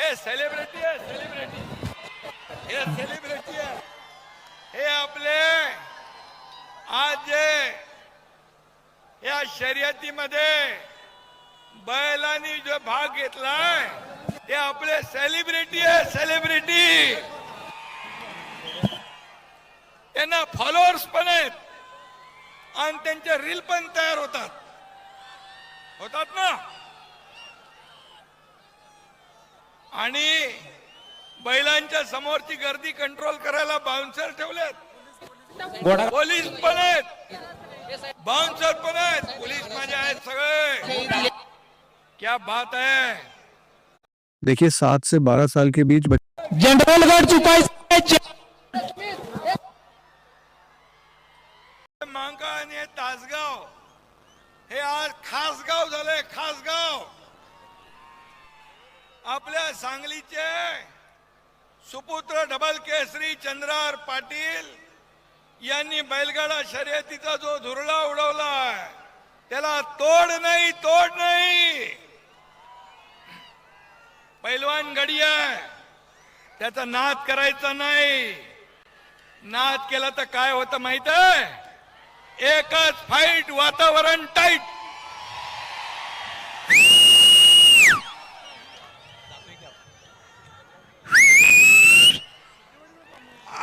हे सेलिब्रिटी आहे सेलिब्रिटी हे सेलिब्रिटी आहे. हे आपले आज. जे या शर्यतीमध्ये बैलांनी जो भाग घेतलाय ते आपले सेलिब्रिटी आहे सेलिब्रिटी त्यांना फॉलोअर्स पण आहेत. आणि त्यांच्या रील पण तयार होतात. होतात ना? आणि बैलांच्या समोरची गर्दी कंट्रोल करायला बाउन्सर ठेवलेत. पोलीस पण आहेत. बाउन्सर पण आहेत. पोलीस माझे आहेत सगळे. क्या बात है देखिए सात से बारह साल के बीच जनरल चुकाय मांगा आणि हे तासगाव. हे आज खास गाव झालंय खास गाव आपल्या सांगलीचे सुपुत्र डबल केसरी चंद्रार पाटील यांनी बैलगाडा शर्यतीचा जो धुरळा उडवला त्याला तोड नाही तोड नाही. पैलवान गडी आहे त्याचा नाद करायचा नाही. नाद केला तर काय होतं माहीत आहे? एकच फाईट वातावरण टाईट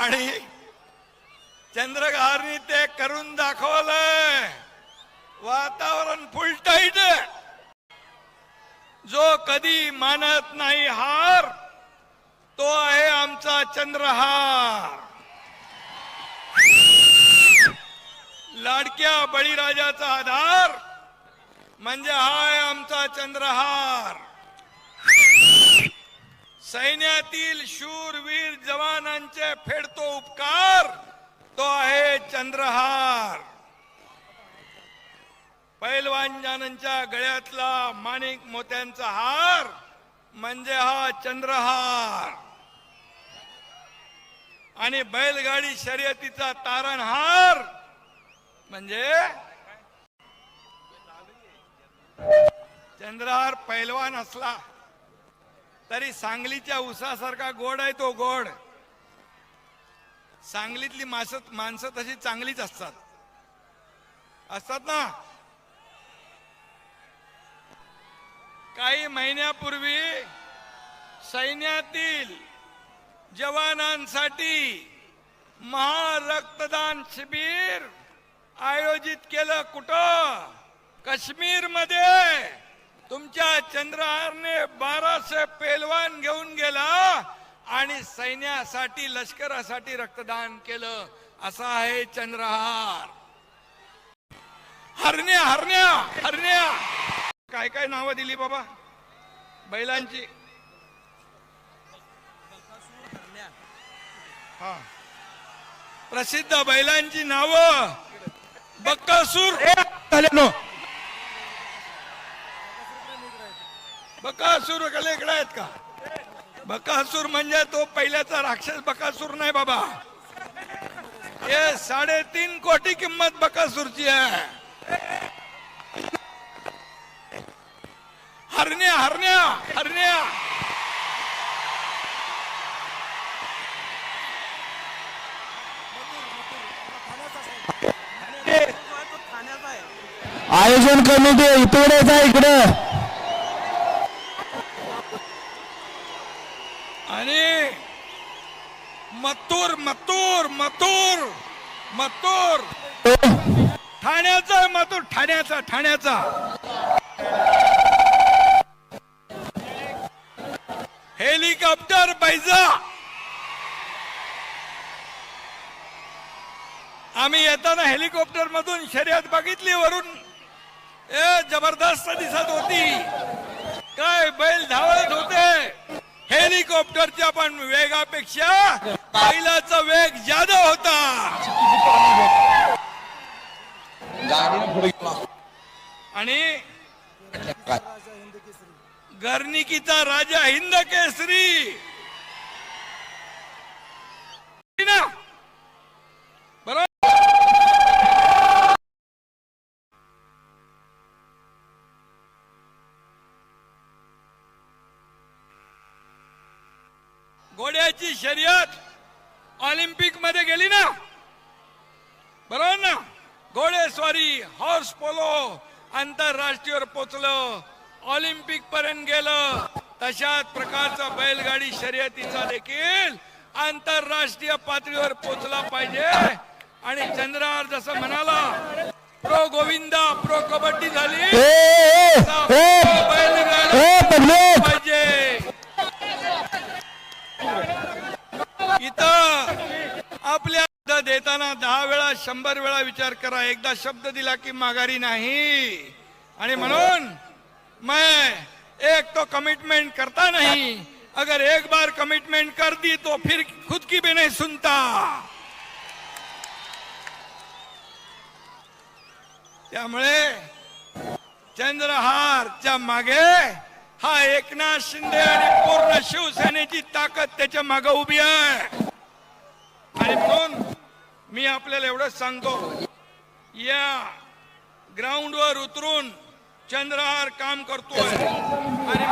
आणि चंद्रगारनी ते करून दाखवलं वातावरण फुलटाईट जो कधी मानत नाही हार तो आहे आमचा चंद्रहार. लाडक्या बळीराजाचा आधार म्हणजे हा आहे आमचा चंद्रहार. सैन्यातील शूरवीर जवानांचे फेडतो उपकार तो आहे चंद्रहार. पैलवानजानांच्या गळ्यातला माणिक मोत्यांचा हार म्हणजे हा चंद्रहार. आणि बैलगाडी शर्यतीचा तारणहार म्हणजे चंद्रहार पैलवान असला. तरी सांगलीच्या उसासारखा गोड आहे तो गोड. सांगलीतली मास माणसं तशी चांगलीच असतात. असतात ना? काही महिन्यापूर्वी सैन्यातील जवानांसाठी महारक्तदान शिबिर आयोजित केलं कुठं? काश्मीरमध्ये तुमच्या चंद्रहारने बाराशे पेलवान घेऊन गेला आणि सैन्यासाठी लष्करासाठी रक्तदान केलं. असा आहे चंद्रहार. हरण्या हरण्या हरण्या. काय काय नावं दिली बाबा? बैलांची. हा. प्रसिद्ध बैलांची नावं बक्कासूर बकासूर कले इकडे आहेत का? बकासूर म्हणजे तो पहिल्याचा राक्षस बकासूर नाही बाबा. हे साडेतीन कोटी किंमत बकासूरची आहे. हरण्या हरण्या हरण्या. आयोजन कमिटी इकडे जा इकडं आणि मत्तूर मत्तूर मत्तूर ठाण्याचा आहे ठाण्याचा ठाण्याचा. हेलिकॉप्टर बैजा आम्ही येताना हेलिकॉप्टर मधून शर्यत बघितली वरून. ए जबरदस्त दिसत होती. काय बैल धावत होते. हेलिकॉप्टरच्या पण वेगापेक्षा बैलाचा वेग जादा होता. आणि गर्निकीचा राजा हिंद केसरी. घोड्याची शर्यत ऑलिम्पिकमध्ये गेली ना? बरोबर ना? घोडेस्वारी हॉर्स पोलो आंतरराष्ट्रीयवर पोचलं ऑलिम्पिक पर्यंत गेलं. तशाच प्रकारचा बैलगाडी शर्यतीचा देखील आंतरराष्ट्रीय पातळीवर पोचला पाहिजे. आणि चंद्रार जसं म्हणाला प्रो गोविंदा प्रो कबड्डी झाली. बैलगाडी ए, पब्लिक पाहिजे इथं आपल्या शब्द दहा वेळा शंभर वेळा विचार करा. एकदा शब्द दिला की माघारी नाही. आणि म्हणून मैं एक तो कमिटमेंट करता नहीं. अगर एक बार कमिटमेंट कर दी तो फिर खुद की भी नहीं सुनता. त्यामुळे चंद्रहारच्या मागे हा एकनाथ शिंदे आणि पूर्ण शिवसेनेची ताकद त्याच्यामागे उभी आहे. मी आपल्याला एवढंच सांगतो. या ग्राउंडवर उतरून चंद्रहार काम करतोय. आणि